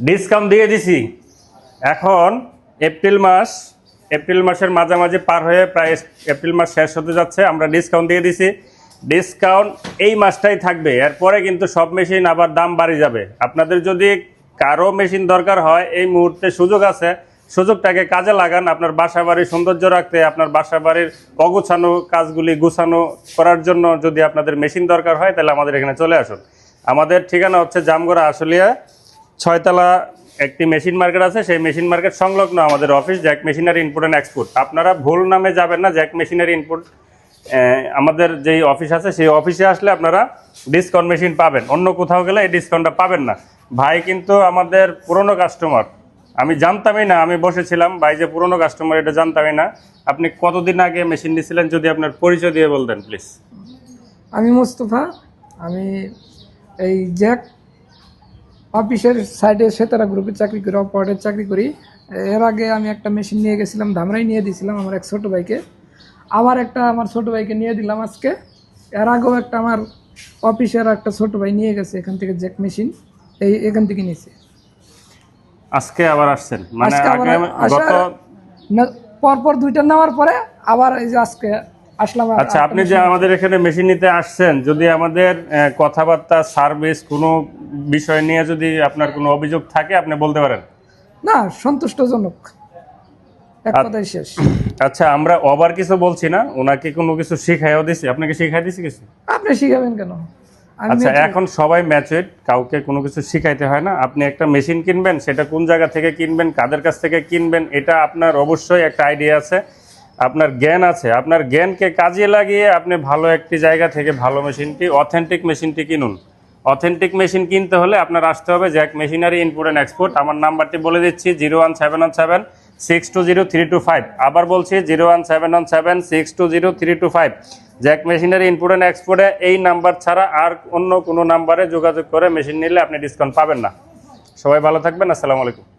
Discount দিয়ে দিছি। এখন এপ্রিল মাস এপ্রিল মাসের মাঝামাঝি পার হয়ে প্রায় এপ্রিল মাস শেষ হতে যাচ্ছে, আমরা ডিসকাউন্ট দিয়ে দিছি। ডিসকাউন্ট এই মাসটাই থাকবে, এরপরে কিন্তু সব মেশিন আবার দাম বাড়ি যাবে। আপনাদের যদি কারও মেশিন দরকার হয়, এই মুহূর্তে সুযোগ আছে, সুযোগটাকে কাজে লাগান, আপনার বাসা বাড়ির সৌন্দর্য রাখতে, আপনার বাসা বাড়ির অগুছানো কাজগুলি গুছানো করার জন্য যদি আপনাদের মেশিন দরকার হয়, তাহলে আমাদের এখানে চলে আসুন। আমাদের ঠিকানা হচ্ছে জামগড়া আশুলিয়া ছয়তলা একটি মেশিন মার্কেট আছে, সেই মেশিন মার্কেট সংলগ্ন আমাদের office Jack machinery input and export. আপনারা ভুল নামে যাবেন না, জ্যাক মেশিনারি ইনপুট আমাদের যেই অফিস আছে, সেই অফিসে আসলে আপনারা ডিসকাউন্ট মেশিন পাবেন। অন্য কোথাও গেলে এই ডিসকাউন্টটা পাবেন না। ভাই কিন্তু আমাদের পুরনো কাস্টমার। আমি জানতামই না, আমি বসেছিলাম, ভাই যে পুরনো কাস্টমার, এটা জানতামই না। আপনি কতদিন আগে মেশিন নিয়েছিলেন যদি আপনার পরিচয় দিয়ে বলতেন, প্লিজ। আমি মোস্তফা, আমি এই জ্যাক অফিসের সাইডে সেতারা গ্রুপে চাকরি করি অপারেটের চাকরি করি। এর আগে আমি একটা মেশিন নিয়ে গেছিলাম ধামরাই নিয়ে দিয়েছিলাম আমার এক ছোটো ভাইকে। আবার একটা আমার ছোটো ভাইকে নিয়ে দিলাম আজকে। এর আগেও একটা আমার অফিসের একটা ছোটো ভাই নিয়ে গেছে এখান থেকে জ্যাক মেশিন এই এখান থেকে নিয়েছে। আজকে আবার আসছেন? মানে পরপর দুইটা নেওয়ার পরে আবার এই যে আজকে আসলাম আচ্ছা আপনি যে আমাদের এখানে মেশিন নিতে আসছেন যদি আমাদের কথাবার্তা সার্ভিস কোনো বিষয় নিয়ে যদি আপনার কোনো অভিযোগ থাকে আপনি বলতে পারেন? না সন্তুষ্টজনক এক কথাই শেষ। আচ্ছা আমরা ওভার কিছু বলছি না ওনাকে কোনো কিছু শিখাইও দিছি। আপনাকে শিখাই দিছি কিছু? আপনি শিখাবেন কেন? আচ্ছা এখন সবাই ম্যাচুইড কাউকে কোনো কিছু শিখাইতে হয় না। আপনি একটা মেশিন কিনবেন সেটা কোন জায়গা থেকে কিনবেন কাদের কাছ থেকে কিনবেন এটা আপনার অবশ্যই একটা আইডিয়া আছে। আপনার জ্ঞান আছে। আপনার জ্ঞানকে কাজে লাগিয়ে আপনি ভালো একটি জায়গা থেকে ভালো মেশিনটি অথেন্টিক মেশিনটি কিনুন। অথেন্টিক মেশিন কিনতে হলে আপনার আসতে হবে Jack machinery input and export আমার নাম্বারটি বলে দিচ্ছি zero one seven one seven, six two zero three two five. আবার বলছি zero one seven one seven, six two zero three two five. Jack machinery input and এক্সপোর্টে এই number ছাড়া আর অন্য কোনো নাম্বারে যোগাযোগ করে মেশিন নিলে আপনি ডিসকাউন্ট পাবেন না। সবাই ভালো থাকবেন। আসসালামু আলাইকুম।